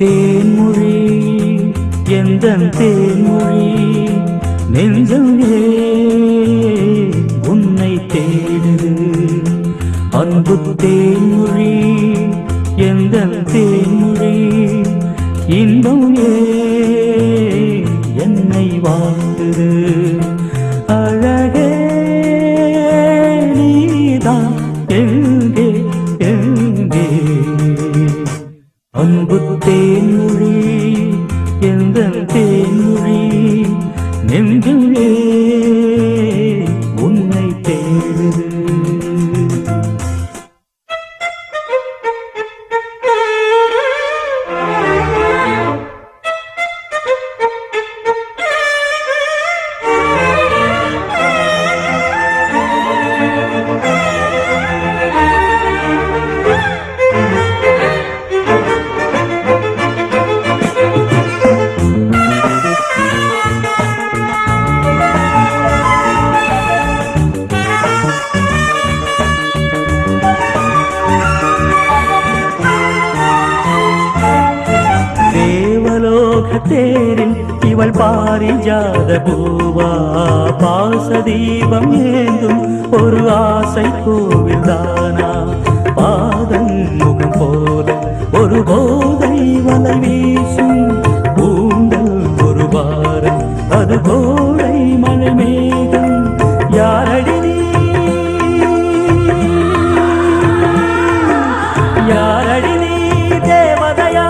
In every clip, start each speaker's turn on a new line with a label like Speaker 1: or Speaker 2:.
Speaker 1: தேன்மொழி எந்த தேன்மொழி? நெஞ்சமே உன்னை தேடுது. அன்பு தேன்மொழி எந்த தேன்மொழி? இன்பம் தேரில் இவள் பாரிஜாத பூவா? பாச தீபம் ஏந்தும் ஒரு ஆசை கோவில் தானா பாதம் முகம் போல ஒரு போதை வலை வீசும் பூண்டல் ஒரு பாரம். அது கோடை மழை மேகம் யாரடி யாரடி நீ? தேவதையா?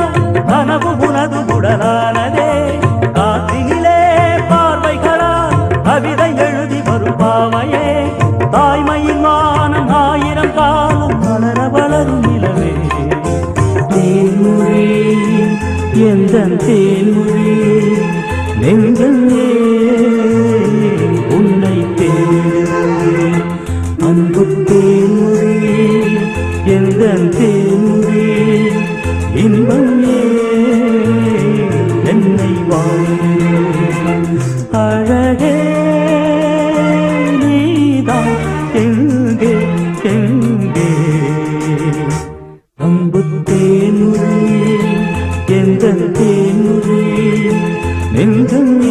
Speaker 1: கனவு உனது உடலான எந்த தேன்மொழி நெஞ்சம் நெஞ்சம்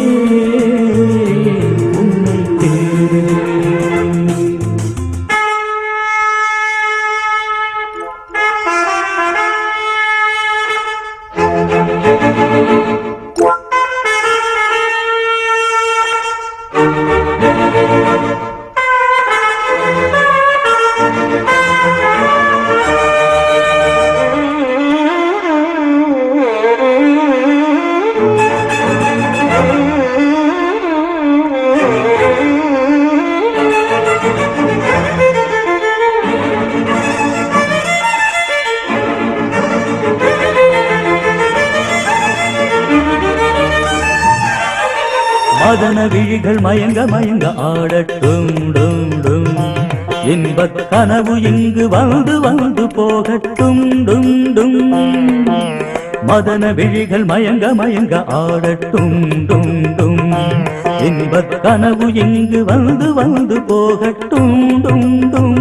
Speaker 1: மதன விழிகள் மயங்க மயங்க ஆடட்டும் டும் டும். இன்பக் கனவு இங்கு வந்து வந்து போகட்டும் டும் டும். மதன விழிகள் மயங்க மயங்க ஆடட்டும் டும் டும். இன்பக் கனவு இங்கு வந்து வந்து போகட்டும் டும் டும்.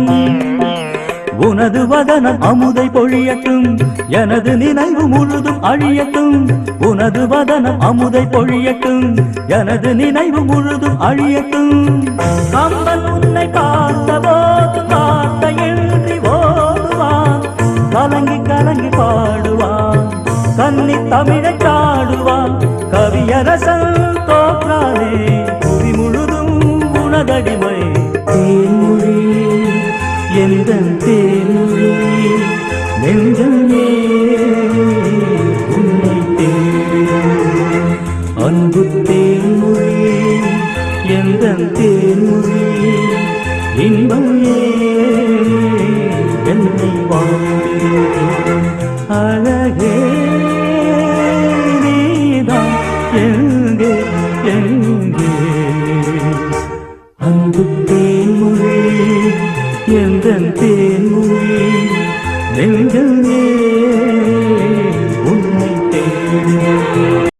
Speaker 1: வதனம் அமுதை பொழியட்டும் எனது நினைவு முழுதும் அழியட்டும். உனது வதனம் அமுதை பொழியட்டும் எனது நினைவு முழுதும் அழியட்டும். கம்பன் உன்னை பார்த்த எழுதி ஓடுவான். கலங்கி கலங்கி பாடுவான். கன்னி தமிழை காடுவான் கவியரசன் தோற்றாலே புவி முழுதும் உனதடிமை. தேன்மொழி எந்த தேன்மொழி. அன்பு தேன்மொழி எந்த தேன்மொழி இன்பம் என்னை வாழ்கிறது அழகே நீதான் எங்கே எங்கே? அன்பு தேன்மொழி எந்த தேன்